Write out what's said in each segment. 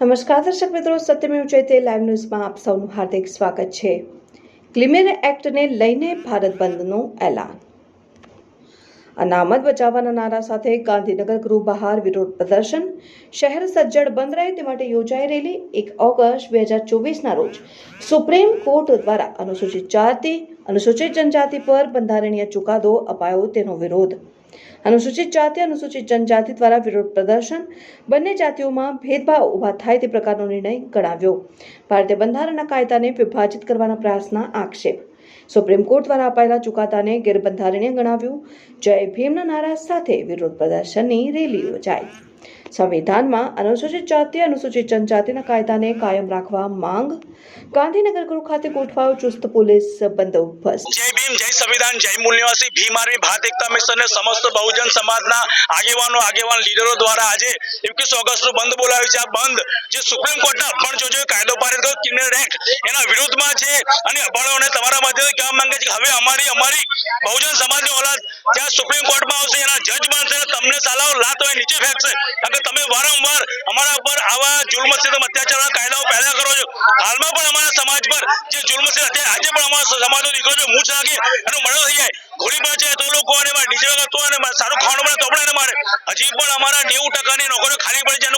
નમસ્કાર, દર્શક મિત્રો, સત્યમેવ જયતે લાઈવ ન્યૂઝમાં આપ સૌનું હાર્દિક સ્વાગત છે. ક્લિમેર એક્ટને લઈને ભારત બંધનું એલાન. અનામત બચાવવાના નારા સાથે ગાંધીનગર ગૃહ બહાર વિરોધ પ્રદર્શન. શહેર સજ્જડ બંધ રહે તે માટે યોજાઈ રહેલી એક ઓગસ્ટ બે હજાર ચોવીસના રોજ. સુપ્રીમ કોર્ટ દ્વારા અનુસૂચિત જાતિ, અનુસૂચિત જનજાતિ પર બંધારણીય ચુકાદો અપાયો તેનો વિરોધ. અનુસૂચિત જાતિ, અનુસૂચિત જનજાતિ દ્વારા વિરોધ પ્રદર્શન. બંને જાતિઓમાં ભેદભાવ ઊભા થાય તે પ્રકારનો નિર્ણય ગણાવ્યો. ભારતીય બંધારણના કાયદાને વિભાજિત કરવાના પ્રયાસના આક્ષેપ. સુપ્રીમ કોર્ટ દ્વારા અપાયેલા ચુકાદાને ગેરબંધારણીય ગણાવ્યું. જય ભીમના નારા સાથે વિરોધ પ્રદર્શનની રેલી યોજાઈ. સંવિધાનમાં અનુસૂચિત જાતિ, અનુસૂચિત જનજાતિના કાયદાને કાયમ રાખવા માંગ. ગાંધીનગર ગૃહ ખાતે ગોઠવાયો ચુસ્ત પોલીસ બંદોબસ્ત. જય ભીમ, જય સંવિધાન, જય મૂલ્યવાસી. ભીમ આર્મી, ભારત એકતા મિશન અને સમસ્ત બહુજન સમાજના આગેવાનો, આગેવાન લીડરો દ્વારા આજે એકવીસ ઓગસ્ટનું બંધ બોલાવ્યું છે. આ બંધ જે સુપ્રીમ કોર્ટના અપણ જોજો કાયદો પારિત કર્યો. ક્રિમિનલ એક્ટ એના વિરુદ્ધમાં છે અને અભણોને તમારા માધ્યમથી કહેવા માંગે છે હવે અમારી અમારી બહુજન સમાજની ઓલાદ ત્યાં સુપ્રીમ કોર્ટમાં આવશે, એના જજ બનશે તમને સાલાઓ લાત હોય, નીચે ફેંકશે. કારણ તમે વારંવાર અમારા ઉપર આવા જુલ્મ અત્યાચારના કાયદાઓ પેદા કરો છો. હાલમાં પણ અમારા સમાજ પર જે જુલ્મ છે આજે પણ અમારા સમાજનો દીકરો છે, મૂછ લાગે એનો મર્ડર થઈ જાય. ગોળી છે તો લોકો અને ડીજે વગર તો અને સારું ખાવાનું મળે તો પણ એને મારે. હજી પણ અમારા નેવું ટકાની નોકરીઓ ખાલી પડી છે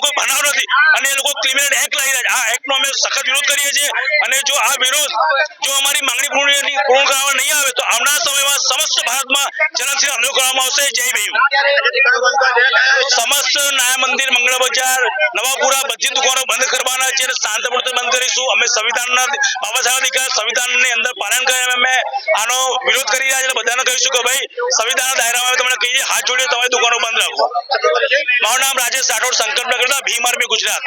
એ એક્ટ લાવી આ એક્ટનો અમે સખત વિરોધ કરીએ છીએ અને જો આ વિરોધ, જો અમારી માંગણી પૂર્ણ પૂર્ણ કરવામાં નહીં આવે, તો આવનાર સમયમાં સમસ્ત ભારતમાં જનસિંહ હમલો કરવામાં આવશે. જય ભીમ. સમસ્ત ન્યાય મંદિર, મંગળ બજાર, નવાપુરા, બધી દુકાનો બંધ કરવાના છે શાંતપૂર્વક બંધ કરીશું. અમે સંવિધાનના બાબા સાહેબ દીકરા સંવિધાનની અંદર પાલન કરી અમે આનો વિરોધ કરી રહ્યા છે બધાને કહીશું કે ભાઈ, સંવિધાનના દાયરામાં તમને કહીએ, હાથ જોડીએ તમારી દુકાનો બંધ રાખો. મારું નામ રાજેશ રાઠોડ, સંકલ્પ કરતા ભીમ આર્મી ગુજરાત.